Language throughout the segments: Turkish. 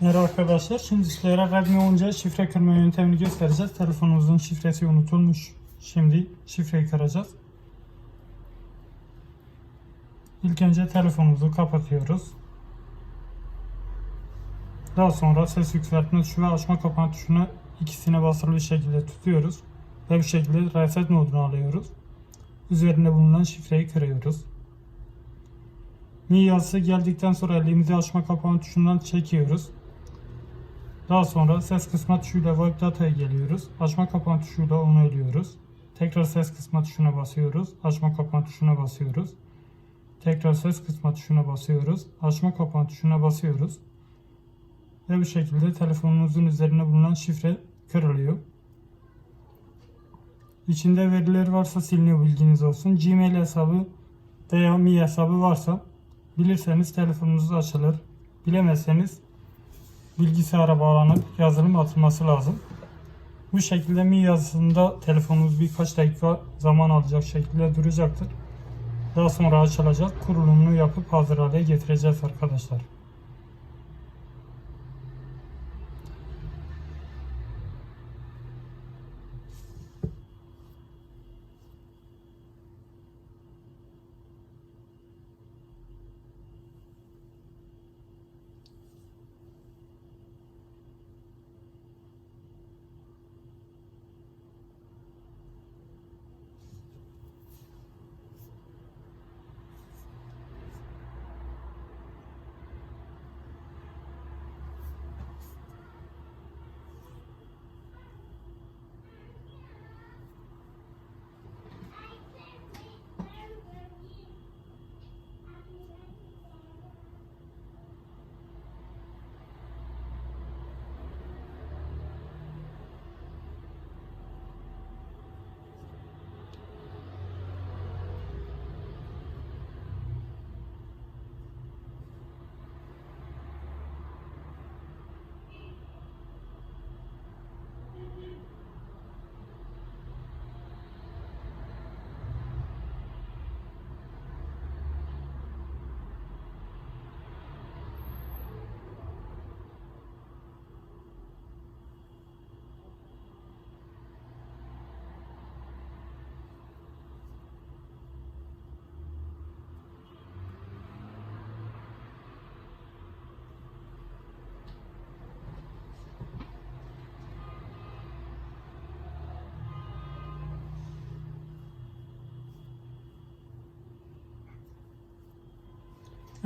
Merhaba arkadaşlar. Şimdi sizlere Redmi 10C şifre kırma yöntemini göstereceğiz. Telefonumuzun şifresi unutulmuş. Şimdi şifreyi kıracağız. İlk önce telefonumuzu kapatıyoruz. Daha sonra ses yükseltme tuşu ve açma kapama tuşuna ikisine basılı bir şekilde tutuyoruz. Ve bu şekilde reset modunu alıyoruz. Üzerinde bulunan şifreyi kırıyoruz. Mi yazısı geldikten sonra elimizi açma kapama tuşundan çekiyoruz. Daha sonra ses kısma tuşuyla web data'ya geliyoruz. Açma kapama tuşuyla onaylıyoruz. Tekrar ses kısma tuşuna basıyoruz. Açma kapama tuşuna basıyoruz. Tekrar ses kısma tuşuna basıyoruz. Açma kapama tuşuna basıyoruz. Ve bu şekilde telefonunuzun üzerine bulunan şifre kırılıyor. İçinde veriler varsa siliniyor bilginiz olsun. Gmail hesabı veya Mi hesabı varsa bilirseniz telefonunuz açılır. Bilemezseniz bilgisayara bağlanıp yazılım atılması lazım. Bu şekilde Mi yazısında telefonunuz birkaç dakika zaman alacak şekilde duracaktır. Daha sonra açılacak. Kurulumunu yapıp hazır hale getireceğiz arkadaşlar.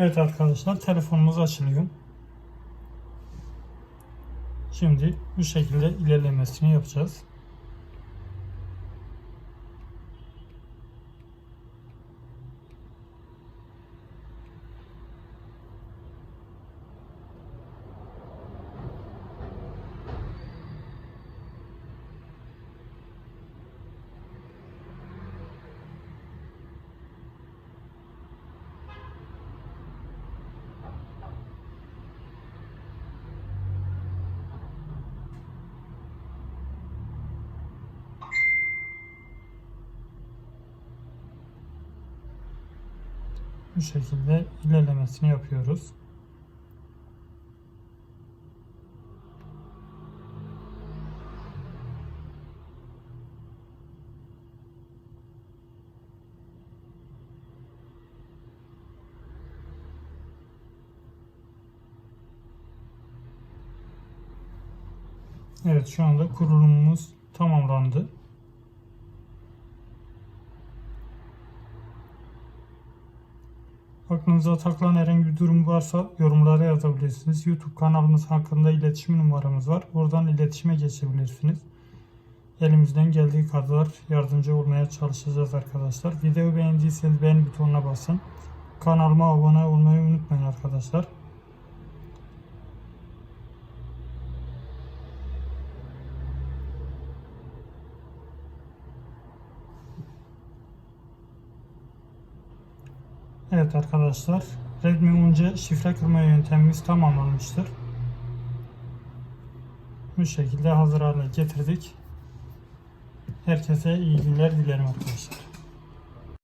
Evet arkadaşlar telefonumuz açılıyor. Şimdi bu şekilde ilerlemesini yapacağız. Bu şekilde ilerlemesini yapıyoruz. Evet şu anda kurulumumuz tamamlandı. Aklınıza takılan herhangi bir durum varsa yorumlara yazabilirsiniz. YouTube kanalımız hakkında iletişim numaramız var. Oradan iletişime geçebilirsiniz. Elimizden geldiği kadar yardımcı olmaya çalışacağız arkadaşlar. Videoyu beğendiyseniz beğen butonuna basın. Kanalıma abone olmayı unutmayın arkadaşlar. Evet arkadaşlar Redmi 10C şifre kırma yöntemimiz tamamlanmıştır. Bu şekilde hazır hale getirdik. Herkese iyi günler dilerim arkadaşlar.